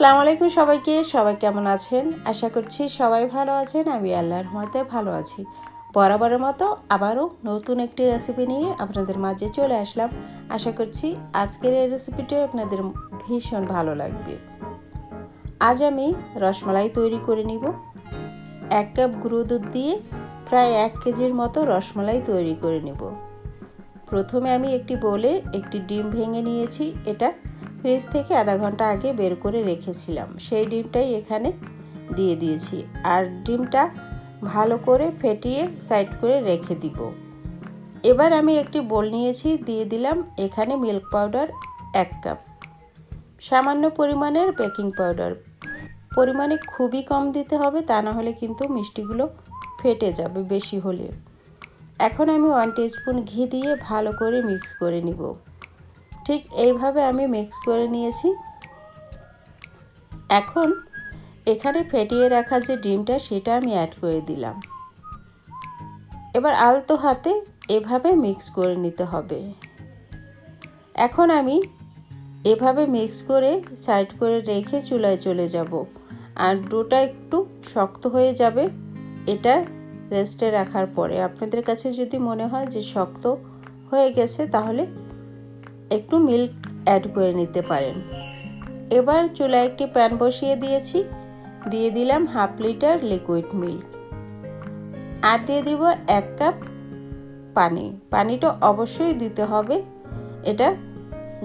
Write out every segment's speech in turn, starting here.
আসসালামু আলাইকুম সবাইকে, সবাই কেমন আছেন? আশা করছি সবাই ভালো আছেন, আমি আল্লাহর রহমতে ভালো আছি। বরাবরের মতো আবারও নতুন একটি রেসিপি নিয়ে আপনাদের মাঝে চলে আসলাম। আশা করছি আজকের এই রেসিপিটিও আপনাদের ভীষণ ভালো লাগবে। আজ আমি রসমালাই তৈরি করে নিব। এক কাপ গুঁড়ো দুধ দিয়ে প্রায় এক কেজির মতো রসমালাই তৈরি করে নেব। প্রথমে আমি একটি বলে একটি ডিম ভেঙে নিয়েছি, এটা ফ্রিজ থেকে আধা ঘণ্টা আগে বের করে রেখেছিলাম। সেই ডিমটাই এখানে দিয়ে দিয়েছি। আর ডিমটা ভালো করে ফেটিয়ে সাইড করে রেখে দিব। এবার আমি একটি বোল নিয়েছি, দিয়ে দিলাম এখানে মিল্ক পাউডার এক কাপ সামান্য পরিমাণের বেকিং পাউডার পরিমাণে খুবই কম দিতে হবে, তা না হলে কিন্তু মিষ্টিগুলো ফেটে যাবে বেশি হলে। এখন আমি ওয়ান স্পুন ঘি দিয়ে ভালো করে মিক্স করে নিব। ঠিক এইভাবে আমি মিক্স করে নিয়েছি। এখন এখানে ফেটিয়ে রাখা যে ডিমটা সেটা আমি অ্যাড করে দিলাম। এবার আলতো হাতে এভাবে মিক্স করে নিতে হবে। এখন আমি এভাবে মিক্স করে সাইড করে রেখে চুলায় চলে যাব। আর ডোটা একটু শক্ত হয়ে যাবে, এটা রেস্টে রাখার পরে। আপনাদের কাছে যদি মনে হয় যে শক্ত হয়ে গেছে, তাহলে একটু মিল্ক অ্যাড করে নিতে পারেন। এবার চুলায় একটি প্যান বসিয়ে দিয়েছি। দিয়ে দিলাম হাফ লিটার লিকুইড মিল্ক। আর দিয়ে দিব এক কাপ পানি। পানিটা অবশ্যই দিতে হবে। এটা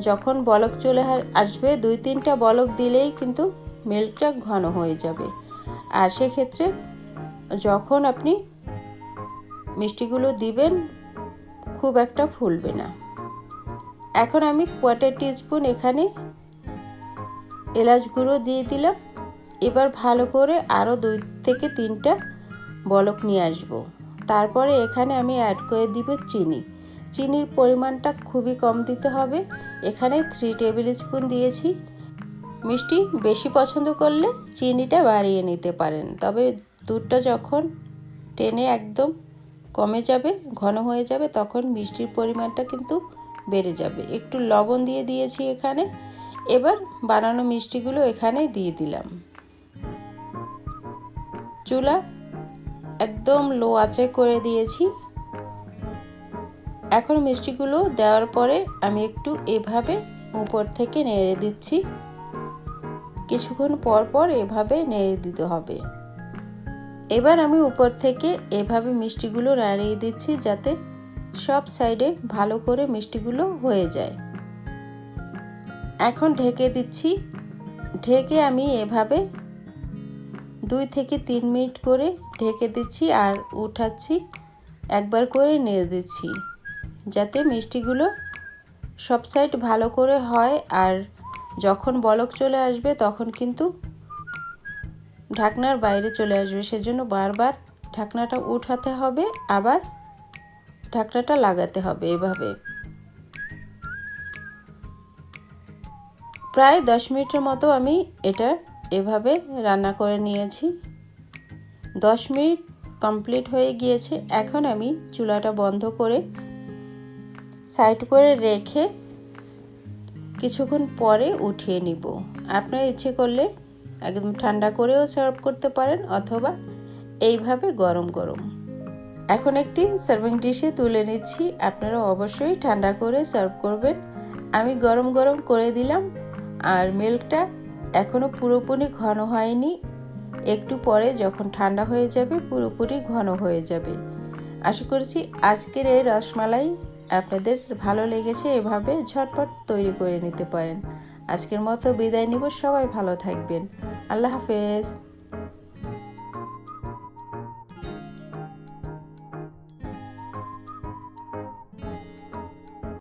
যখন বলক চলে আসবে, দুই তিনটা বলক দিলেই কিন্তু মিল্কটা ঘন হয়ে যাবে। আর সেক্ষেত্রে যখন আপনি মিষ্টিগুলো দিবেন, খুব একটা ফুলবে না। এখন আমি কোয়ার্টার টিস্পুন এখানে এলাচ গুঁড়ো দিয়ে দিলাম। এবার ভালো করে আরও দুই থেকে তিনটা বলক নিয়ে আসব। তারপরে এখানে আমি অ্যাড করে দিব চিনি। চিনির পরিমাণটা খুবই কম দিতে হবে। এখানে থ্রি টেবিল স্পুন দিয়েছি। মিষ্টি বেশি পছন্দ করলে চিনিটা বাড়িয়ে নিতে পারেন। তবে দুধটা যখন টেনে একদম কমে যাবে, ঘন হয়ে যাবে, তখন মিষ্টির পরিমাণটা কিন্তু বেড়ে যাবে। একটু লবণ দিয়ে দিয়েছি এখানে। এবার বানানো মিষ্টিগুলো এখানে দিয়ে দিলাম। চুলা একদম লো আঁচে করে দিয়েছি। এখন মিষ্টিগুলো দেওয়ার পরে আমি একটু এভাবে উপর থেকে নেড়ে দিচ্ছি। কিছুক্ষণ পর পর এভাবে নেড়ে দিতে হবে। এবার আমি উপর থেকে এভাবে মিষ্টিগুলো নাড়িয়ে দিচ্ছি যাতে সব সাইডে ভালো করে মিষ্টিগুলো হয়ে যায়। এখন ঢেকে দিচ্ছি। ঢেকে আমি এভাবে দুই থেকে তিন মিনিট করে ঢেকে দিচ্ছি আর উঠাচ্ছি। একবার করে নেড়ে দিচ্ছি যাতে মিষ্টিগুলো সব সাইড ভালো করে হয় আর যখন বলক চলে আসবে তখন কিন্তু ঢাকনার বাইরে চলে আসবে। সেজন্য বারবার ঢাকনাটা উঠাতে হবে। আবার ঢাকনাটা লাগাতে হবে এভাবে। প্রায় দশ মিনিটের মতো আমি এটা এভাবে রান্না করে নিয়েছি। দশ মিনিট কমপ্লিট হয়ে গিয়েছে। এখন আমি চুলাটা বন্ধ করে সাইড করে রেখে কিছুক্ষণ পরে উঠিয়ে নিব। আপনার ইচ্ছে করলে একদম ঠান্ডা করেও সার্ভ করতে পারেন অথবা এইভাবে গরম গরম। এখন একটি সার্ভিং ডিশে তুলে নিচ্ছি। আপনারা অবশ্যই ঠান্ডা করে সার্ভ করবেন। আমি গরম গরম করে দিলাম আর মিল্কটা এখনও পুরোপুরি ঘন হয়নি। একটু পরে যখন ঠান্ডা হয়ে যাবে পুরোপুরি ঘন হয়ে যাবে। আশা করছি আজকের এই রসমালাই আপনাদের ভালো লেগেছে এভাবে ঝটপট তৈরি করে নিতে পারেন। আজকের মতো বিদায় নিব। সবাই ভালো থাকবেন। আল্লাহ হাফেজ।